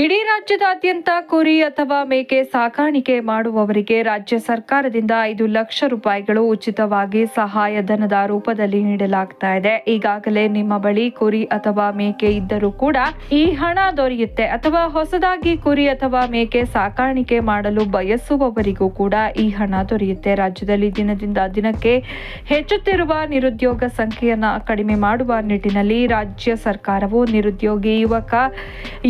ಇಡೀ ರಾಜ್ಯದಾದ್ಯಂತ ಕುರಿ ಅಥವಾ ಮೇಕೆ ಸಾಕಾಣಿಕೆ ಮಾಡುವವರಿಗೆ ರಾಜ್ಯ ಸರ್ಕಾರದಿಂದ ಐದು ಲಕ್ಷ ರೂಪಾಯಿಗಳು ಉಚಿತವಾಗಿ ಸಹಾಯಧನದ ರೂಪದಲ್ಲಿ ನೀಡಲಾಗ್ತಾ ಇದೆ. ಈಗಾಗಲೇ ನಿಮ್ಮ ಬಳಿ ಕುರಿ ಅಥವಾ ಮೇಕೆ ಇದ್ದರೂ ಕೂಡ ಈ ಹಣ ದೊರೆಯುತ್ತೆ. ಅಥವಾ ಹೊಸದಾಗಿ ಕುರಿ ಅಥವಾ ಮೇಕೆ ಸಾಕಾಣಿಕೆ ಮಾಡಲು ಬಯಸುವವರಿಗೂ ಕೂಡ ಈ ಹಣ ದೊರೆಯುತ್ತೆ. ರಾಜ್ಯದಲ್ಲಿ ದಿನದಿಂದ ದಿನಕ್ಕೆ ಹೆಚ್ಚುತ್ತಿರುವ ನಿರುದ್ಯೋಗ ಸಂಖ್ಯೆಯನ್ನು ಕಡಿಮೆ ಮಾಡುವ ನಿಟ್ಟಿನಲ್ಲಿ ರಾಜ್ಯ ಸರ್ಕಾರವು ನಿರುದ್ಯೋಗಿ ಯುವಕ,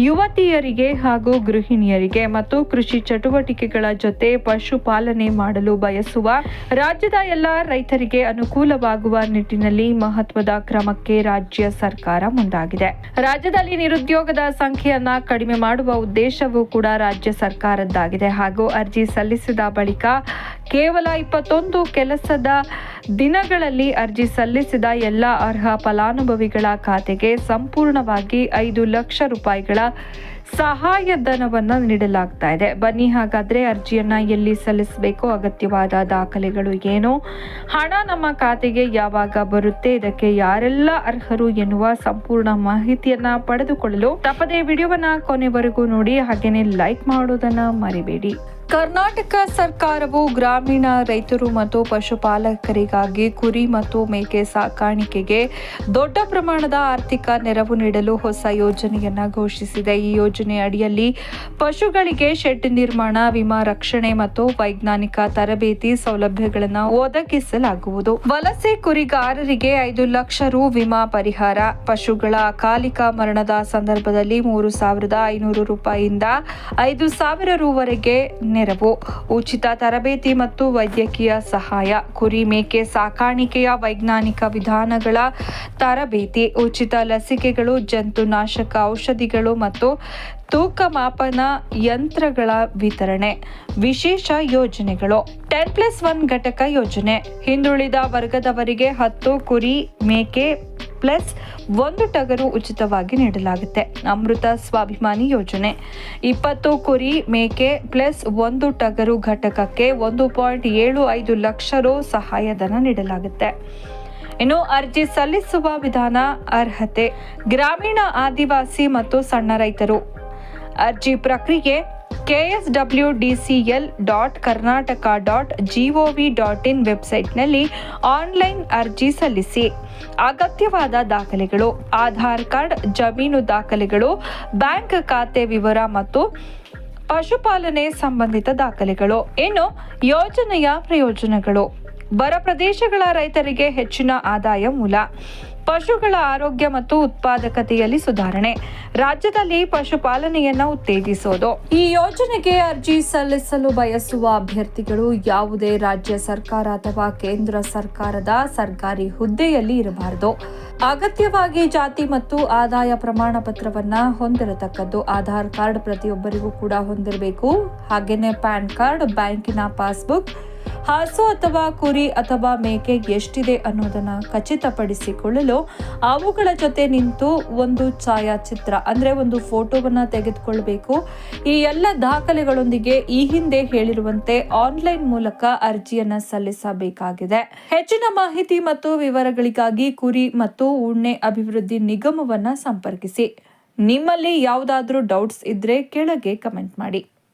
ಯುವತಿಯರಿಗೆ ಹಾಗೂ ಗೃಹಿಣಿಯರಿಗೆ ಮತ್ತು ಕೃಷಿ ಚಟುವಟಿಕೆಗಳ ಜೊತೆ ಪಶುಪಾಲನೆ ಮಾಡಲು ಬಯಸುವ ರಾಜ್ಯದ ಎಲ್ಲ ರೈತರಿಗೆ ಅನುಕೂಲವಾಗುವ ನಿಟ್ಟಿನಲ್ಲಿ ಮಹತ್ವದ ಕ್ರಮಕ್ಕೆ ರಾಜ್ಯ ಸರ್ಕಾರ ಮುಂದಾಗಿದೆ. ರಾಜ್ಯದಲ್ಲಿ ನಿರುದ್ಯೋಗದ ಸಂಖ್ಯೆಯನ್ನ ಕಡಿಮೆ ಮಾಡುವ ಉದ್ದೇಶವೂ ಕೂಡ ರಾಜ್ಯ ಸರ್ಕಾರದ್ದಾಗಿದೆ ಹಾಗೂ ಅರ್ಜಿ ಸಲ್ಲಿಸಿದ ಬಳಿಕ ಕೇವಲ ಇಪ್ಪತ್ತೊಂದು ಕೆಲಸದ ದಿನಗಳಲ್ಲಿ ಅರ್ಜಿ ಸಲ್ಲಿಸಿದ ಎಲ್ಲ ಅರ್ಹ ಫಲಾನುಭವಿಗಳ ಖಾತೆಗೆ ಸಂಪೂರ್ಣವಾಗಿ ಐದು ಲಕ್ಷ ರೂಪಾಯಿಗಳ ಸಹಾಯಧನವನ್ನು ನೀಡಲಾಗ್ತಾ ಇದೆ. ಬನ್ನಿ, ಹಾಗಾದ್ರೆ ಅರ್ಜಿಯನ್ನು ಎಲ್ಲಿ ಸಲ್ಲಿಸಬೇಕು? ಅಗತ್ಯವಾದ ದಾಖಲೆಗಳು ಏನು? ಹಣ ನಮ್ಮ ಖಾತೆಗೆ ಯಾವಾಗ ಬರುತ್ತೆ? ಇದಕ್ಕೆ ಯಾರೆಲ್ಲ ಅರ್ಹರು ಎನ್ನುವ ಸಂಪೂರ್ಣ ಮಾಹಿತಿಯನ್ನ ಪಡೆದುಕೊಳ್ಳಲು ತಪ್ಪದೇ ವಿಡಿಯೋವನ್ನ ಕೊನೆವರೆಗೂ ನೋಡಿ. ಹಾಗೆಯೇ ಲೈಕ್ ಮಾಡೋದನ್ನ ಮರಿಬೇಡಿ. ಕರ್ನಾಟಕ ಸರ್ಕಾರವು ಗ್ರಾಮೀಣ ರೈತರು ಮತ್ತು ಪಶುಪಾಲಕರಿಗಾಗಿ ಕುರಿ ಮತ್ತು ಮೇಕೆ ಸಾಕಾಣಿಕೆಗೆ ದೊಡ್ಡ ಪ್ರಮಾಣದ ಆರ್ಥಿಕ ನೆರವು ನೀಡಲು ಹೊಸ ಯೋಜನೆಯನ್ನು ಘೋಷಿಸಿದೆ. ಈ ಯೋಜನೆ ಅಡಿಯಲ್ಲಿ ಪಶುಗಳಿಗೆ ಶೆಡ್ ನಿರ್ಮಾಣ, ವಿಮಾ ರಕ್ಷಣೆ ಮತ್ತು ವೈಜ್ಞಾನಿಕ ತರಬೇತಿ ಸೌಲಭ್ಯಗಳನ್ನು ಒದಗಿಸಲಾಗುವುದು. ವಲಸೆ ಕುರಿಗಾರರಿಗೆ ಐದು ಲಕ್ಷ ರು ವಿಮಾ ಪರಿಹಾರ. ಪಶುಗಳ ಅಕಾಲಿಕ ಮರಣದ ಸಂದರ್ಭದಲ್ಲಿ ಮೂರು ಸಾವಿರದ ಐನೂರು ರೂಪಾಯಿಯಿಂದ ಐದು ಸಾವಿರ ರೂವರೆಗೆ ನೆರವು, ಉಚಿತ ತರಬೇತಿ ಮತ್ತು ವೈದ್ಯಕೀಯ ಸಹಾಯ, ಕುರಿ ಮೇಕೆ ಸಾಕಾಣಿಕೆಯ ವೈಜ್ಞಾನಿಕ ವಿಧಾನಗಳ ತರಬೇತಿ, ಉಚಿತ ಲಸಿಕೆಗಳು, ಜಂತುನಾಶಕ ಔಷಧಿಗಳು ಮತ್ತು ತೂಕ ಮಾಪನ ಯಂತ್ರಗಳ ವಿತರಣೆ, ವಿಶೇಷ ಯೋಜನೆಗಳು. ಟೆನ್ ಪ್ಲಸ್ ಒನ್ ಘಟಕ ಯೋಜನೆ, ಹಿಂದುಳಿದ ವರ್ಗದವರಿಗೆ ಹತ್ತು ಕುರಿ, ಮೇಕೆ ಪ್ಲಸ್ ಒಂದು ಟಗರು ಉಚಿತವಾಗಿ ನೀಡಲಾಗುತ್ತೆ. ಅಮೃತ ಸ್ವಾಭಿಮಾನಿ ಯೋಜನೆ. ಇಪ್ಪತ್ತು ಕುರಿ ಮೇಕೆ ಪ್ಲಸ್ ಒಂದು ಟಗರು ಘಟಕಕ್ಕೆ ಒಂದು ಪಾಯಿಂಟ್ ಏಳು ಐದು ಲಕ್ಷ ರು ಸಹಾಯಧನ ನೀಡಲಾಗುತ್ತೆ. ಇನ್ನು ಅರ್ಜಿ ಸಲ್ಲಿಸುವ ವಿಧಾನ ಅರ್ಹತೆ. ಗ್ರಾಮೀಣ ಆದಿವಾಸಿ ಮತ್ತು ಸಣ್ಣ ರೈತರು. ಅರ್ಜಿ ಪ್ರಕ್ರಿಯೆ KSW L dot Karnataka dot GOV dot in ವೆಬ್ಸೈಟ್ನಲ್ಲಿ ಆನ್ಲೈನ್ ಅರ್ಜಿ ಸಲ್ಲಿಸಿ. ಅಗತ್ಯವಾದ ದಾಖಲೆಗಳು, ಆಧಾರ್ ಕಾರ್ಡ್, ಜಮೀನು ದಾಖಲೆಗಳು, ಬ್ಯಾಂಕ್ ಖಾತೆ ವಿವರ ಮತ್ತು ಪಶುಪಾಲನೆ ಸಂಬಂಧಿತ ದಾಖಲೆಗಳು. ಇನ್ನು ಯೋಜನೆಯ ಪ್ರಯೋಜನಗಳು. ಬರ ಪ್ರದೇಶಗಳ ರೈತರಿಗೆ ಹೆಚ್ಚಿನ ಆದಾಯ ಮೂಲ. ಪಶುಗಳ ಆರೋಗ್ಯ ಮತ್ತು ಉತ್ಪಾದಕತೆಯಲ್ಲಿ ಸುಧಾರಣೆ. ರಾಜ್ಯದಲ್ಲಿ ಪಶುಪಾಲನೆಯನ್ನು ಉತ್ತೇಜಿಸೋದು. ಈ ಯೋಜನೆಗೆ ಅರ್ಜಿ ಸಲ್ಲಿಸಲು ಬಯಸುವ ಅಭ್ಯರ್ಥಿಗಳು ಯಾವುದೇ ರಾಜ್ಯ ಸರ್ಕಾರ ಅಥವಾ ಕೇಂದ್ರ ಸರ್ಕಾರದ ಸರ್ಕಾರಿ ಹುದ್ದೆಯಲ್ಲಿ ಇರಬಾರದು. ಅಗತ್ಯವಾಗಿ ಜಾತಿ ಮತ್ತು ಆದಾಯ ಪ್ರಮಾಣ ಪತ್ರವನ್ನ ಹೊಂದಿರತಕ್ಕದ್ದು ಆಧಾರ್ ಕಾರ್ಡ್ ಪ್ರತಿಯೊಬ್ಬರಿಗೂ ಕೂಡ ಹೊಂದಿರಬೇಕು. ಹಾಗೆಯೇ ಪ್ಯಾನ್ ಕಾರ್ಡ್, ಬ್ಯಾಂಕಿನ ಪಾಸ್ಬುಕ್, ಹಸು ಅಥವಾ ಕುರಿ ಅಥವಾ ಮೇಕೆ ಎಷ್ಟಿದೆ ಅನ್ನೋದನ್ನ ಖಚಿತಪಡಿಸಿಕೊಳ್ಳಲು ಅವುಗಳ ಜೊತೆ ನಿಂತು ಒಂದು ಛಾಯಾಚಿತ್ರ, ಅಂದ್ರೆ ಒಂದು ಫೋಟೋವನ್ನ ತೆಗೆದುಕೊಳ್ಬೇಕು. ಈ ಎಲ್ಲ ದಾಖಲೆಗಳೊಂದಿಗೆ ಈ ಹಿಂದೆ ಹೇಳಿರುವಂತೆ ಆನ್ಲೈನ್ ಮೂಲಕ ಅರ್ಜಿಯನ್ನು ಸಲ್ಲಿಸಬೇಕಾಗಿದೆ. ಹೆಚ್ಚಿನ ಮಾಹಿತಿ ಮತ್ತು ವಿವರಗಳಿಗಾಗಿ ಕುರಿ ಮತ್ತು ಉಣ್ಣೆ ಅಭಿವೃದ್ಧಿ ನಿಗಮವನ್ನ ಸಂಪರ್ಕಿಸಿ. ನಿಮ್ಮಲ್ಲಿ ಯಾವುದಾದ್ರೂ ಡೌಟ್ಸ್ ಇದ್ರೆ ಕೆಳಗೆ ಕಮೆಂಟ್ ಮಾಡಿ.